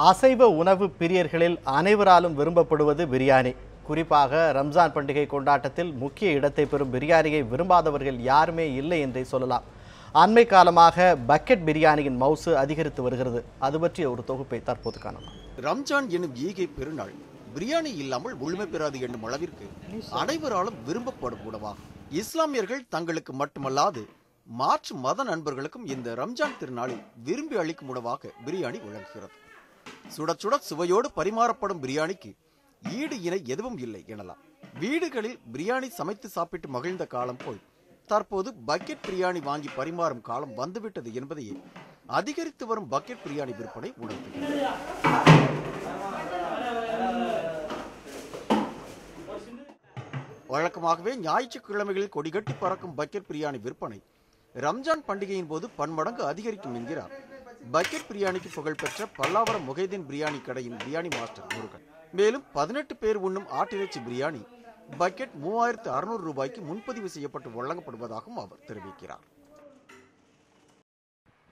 அசைவ உணவு பிரியர்களில் அனைவராலும் விரும்பப்படுவது பிரியாணி. குறிப்பாக ரம்ஜான் பண்டிகை கொண்டாட்டத்தில் முக்கிய இடத்தை பெறும் பிரியாணியை விரும்பாதவர்கள் யாருமே இல்லை என்றே சொல்லலாம். அண்மை காலமாக பக்கெட் பிரியாணியின் மவுசு அதிகரித்து வருகிறது. அது பற்றிய ஒரு தொகுப்பை தற்போது காணலாம். ரம்ஜான் எனும் ஈகை பெருநாள் பிரியாணி இல்லாமல் முழுமை பெறாது என்னும் அளவிற்கு அனைவராலும் விரும்பப்படும் உணவாகும். இஸ்லாமியர்கள் தங்களுக்கு மட்டுமல்லாது மாற்று மத நண்பர்களுக்கும் இந்த ரம்ஜான் திருநாளில் விரும்பி அளிக்கும் உணவாக பிரியாணி விளங்குகிறது. சுட சுட சுவையோடு பரிமாறப்படும் பிரியாணிக்கு ஈடு இணை எதுவும் இல்லை எனலாம். வீடுகளில் பிரியாணி சமைத்து சாப்பிட்டு மகிழ்ந்த காலம் போய் தற்போது பக்கெட் பிரியாணி வாங்கி பரிமாறும் காலம் வந்துவிட்டது என்பதையே அதிகரித்து வரும் பக்கெட் பிரியாணி விற்பனை உணர்த்துகிறது. வழக்கமாகவே ஞாயிற்றுக்கிழமைகளில் கொடிகட்டி பறக்கும் பக்கெட் பிரியாணி விற்பனை ரம்ஜான் பண்டிகையின் போது பன்மடங்கு அதிகரிக்கும் என்கிறார். பக்கெட் பிரியாணிக்கு புகழ்பெற்ற பல்லாவரம் முகைதீன் பிரியாணி கடையின் பிரியாணி மாஸ்டர் முருகன். மேலும் பதினெட்டு பேர் உண்ணும் ஆட்டிறைச்சி பிரியாணி பக்கெட் மூவாயிரத்து அறுநூறு ரூபாய்க்கு முன்பதிவு செய்யப்பட்டு வழங்கப்படுவதாகவும் அவர் தெரிவிக்கிறார்.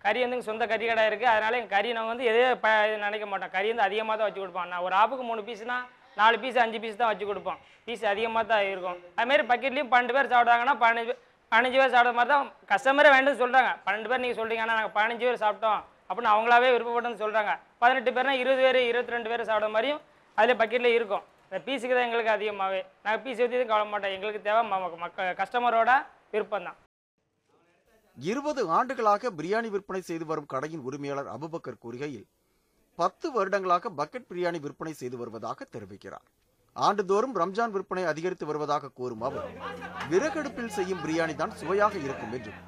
கறி வந்து சொந்த கறி கடை இருக்குது அதனால எங்கள் கறி நாங்கள் வந்து எதே ப நினைக்க மாட்டோம். கறி வந்து அதிகமாக தான் வச்சு கொடுப்பான் நான் ஒரு ஆப்புக்கு மூணு பீஸ்னா நாலு பீஸ் அஞ்சு பீஸ் தான் வச்சு கொடுப்போம். பீஸ் அதிகமாக தான் இருக்கும். அதுமாரி பக்கெட்லேயும் பன்னெண்டு பேர் சாப்பிட்றாங்கன்னா பதினஞ்சு பதினஞ்சு பேர் சாப்பிட்ற மாதிரி தான் கஸ்டமரே வேண்டும்னு சொல்கிறாங்க பன்னெண்டு பேர் நீங்கள் சொல்கிறீங்க ஆனால் நாங்கள் பதினஞ்சு பேர் சாப்பிட்டோம். அப்படின்னு அவங்களாவே விருப்பப்பட்டுன்னு சொல்கிறாங்க பதினெட்டு பேர்னா இருபது பேர் இருபத்தி ரெண்டு பேர் சாப்பிட்ற மாதிரியும் அதில் பக்கெட்டில் இருக்கும். இந்த பீஸுக்கு தான் எங்களுக்கு அதிகமாகவே நாங்கள் பீஸ் ஊற்றி கவலை மாட்டோம் எங்களுக்கு தேவை ம- மக்க கஸ்டமரோட விருப்பம் தான். இருபது ஆண்டுகளாக பிரியாணி விற்பனை செய்து வரும் கடையின் உரிமையாளர் அபுபக்கர் கூறுகையில் பத்து வருடங்களாக பக்கெட் பிரியாணி விற்பனை செய்து வருவதாக தெரிவிக்கிறார். ஆண்டுதோறும் ரம்ஜான் விற்பனை அதிகரித்து வருவதாக கூறும் அவர் விறகடுப்பில் செய்யும் பிரியாணி தான் சுவையாக இருக்கும் என்றும்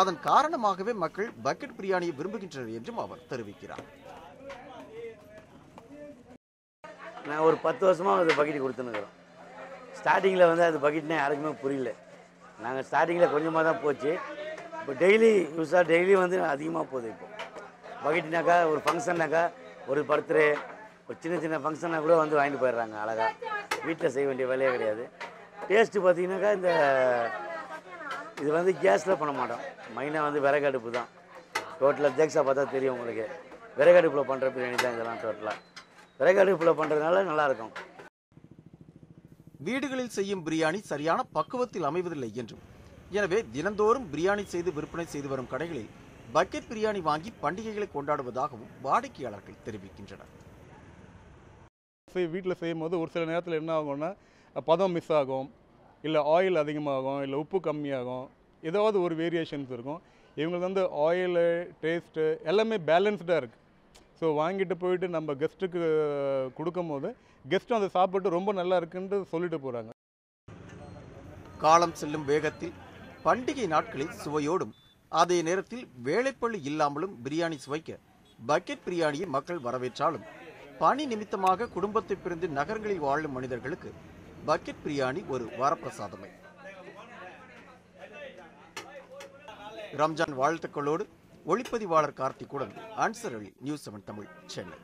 அதன் காரணமாகவே மக்கள் பக்கெட் பிரியாணியை விரும்புகின்றனர் என்றும் அவர் தெரிவிக்கிறார். நான் ஒரு பத்து வருஷமாக அது பக்கெட் கொடுத்துனுக்குறோம் ஸ்டார்டிங்கில் வந்து அது பக்கெட்னே யாருக்குமே புரியல. நாங்கள் ஸ்டார்டிங்கில் கொஞ்சமாக தான் போச்சு. இப்போ டெய்லி யூஸாக டெய்லி வந்து அதிகமாக போகுது இப்போ. பக்கெட்னாக்கா ஒரு ஃபங்க்ஷன்னாக்கா ஒரு பர்த்டே ஒரு சின்ன சின்ன ஃபங்க்ஷனாக கூட வந்து வாங்கிட்டு போயிடுறாங்க அழகாக வீட்டில் செய்ய வேண்டிய வேலையே கிடையாது. டேஸ்ட்டு பார்த்தீங்கன்னாக்கா இந்த இது வந்து கேஸில் பண்ண மாட்டோம். மெயினாக வந்து விறகு அடுப்பு தான் டோட்டலாக ஜேக்ஸா பார்த்தா தெரியும் உங்களுக்கு. விறகு அடுப்பில் பண்ணுற பிரியாணி தான் இதெல்லாம் டோட்டலாக விறகு அடுப்பில் பண்ணுறதுனால நல்லாயிருக்கும். வீடுகளில் செய்யும் பிரியாணி சரியான பக்குவத்தில் அமைவதில்லை என்றும். எனவே தினந்தோறும் பிரியாணி செய்து விற்பனை செய்து வரும் கடைகளில் பக்கெட் பிரியாணி வாங்கி பண்டிகைகளை கொண்டாடுவதாகவும் வாடிக்கையாளர்கள் தெரிவிக்கின்றனர். வீட்டில் செய்யும் போது ஒரு சில நேரத்தில் என்ன ஆகும்னா பதம் மிஸ் ஆகும். இல்லை ஆயில் அதிகமாகும் இல்லை உப்பு கம்மியாகும் ஏதாவது ஒரு வேரியேஷன்ஸ் இருக்கும். இவங்களுக்கு வந்து ஆயிலு டேஸ்ட்டு எல்லாமே பேலன்ஸ்டாக இருக்குது ஸோ வாங்கிட்டு போயிட்டு நம்ம கெஸ்ட்டுக்கு கொடுக்கும் போது கெஸ்ட்டும் அதை சாப்பிட்டு ரொம்ப நல்லா இருக்குன்ட்டு சொல்லிட்டு போகிறாங்க காலம் செல்லும் வேகத்தில் பண்டிகை நாட்களில் சுவையோடும் அதே நேரத்தில் வேலைப்பள்ளி இல்லாமலும் பிரியாணி சுவைக்க பக்கெட் பிரியாணியை மக்கள் வரவேற்றாலும் பணி நிமித்தமாக குடும்பத்தை பிரிந்து நகரங்களில் வாழும் மனிதர்களுக்கு பக்கெட் பிரியாணி ஒரு வரப்பிரசாதமே. ரம்ஜான் வாழ்த்துக்களோடு ஒளிப்பதிவாளர் கார்த்திக்குடன் ஆன்சர் அலி நியூஸ் செவன் தமிழ் சென்னை